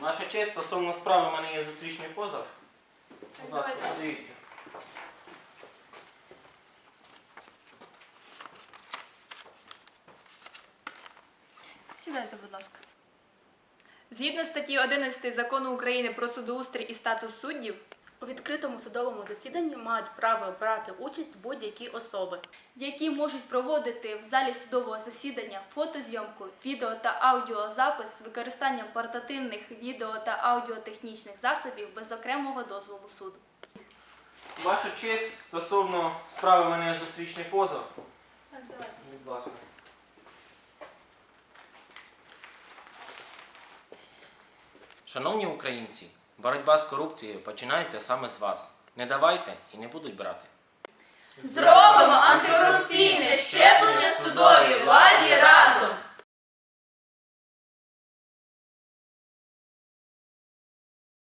Ваша честь, стосовно справи, в мене є зустрічний позов. Будь ласка, подивіться. Сідайте, будь ласка. Згідно статті 11 закону України про судоустрій і статус суддів, У відкритому судовому засіданні мають право брати участь будь-які особи. які можуть проводити в залі судового засідання фотозйомку, відео та аудіозапис з використанням портативних відео та аудіотехнічних засобів без окремого дозволу суду. Ваша честь, стосовно справи, мене зустрічний позов. Так, давайте. Будь ласка. Шановні українці, боротьба з корупцією починається саме з вас. Не давайте і не будуть брати. Щеплення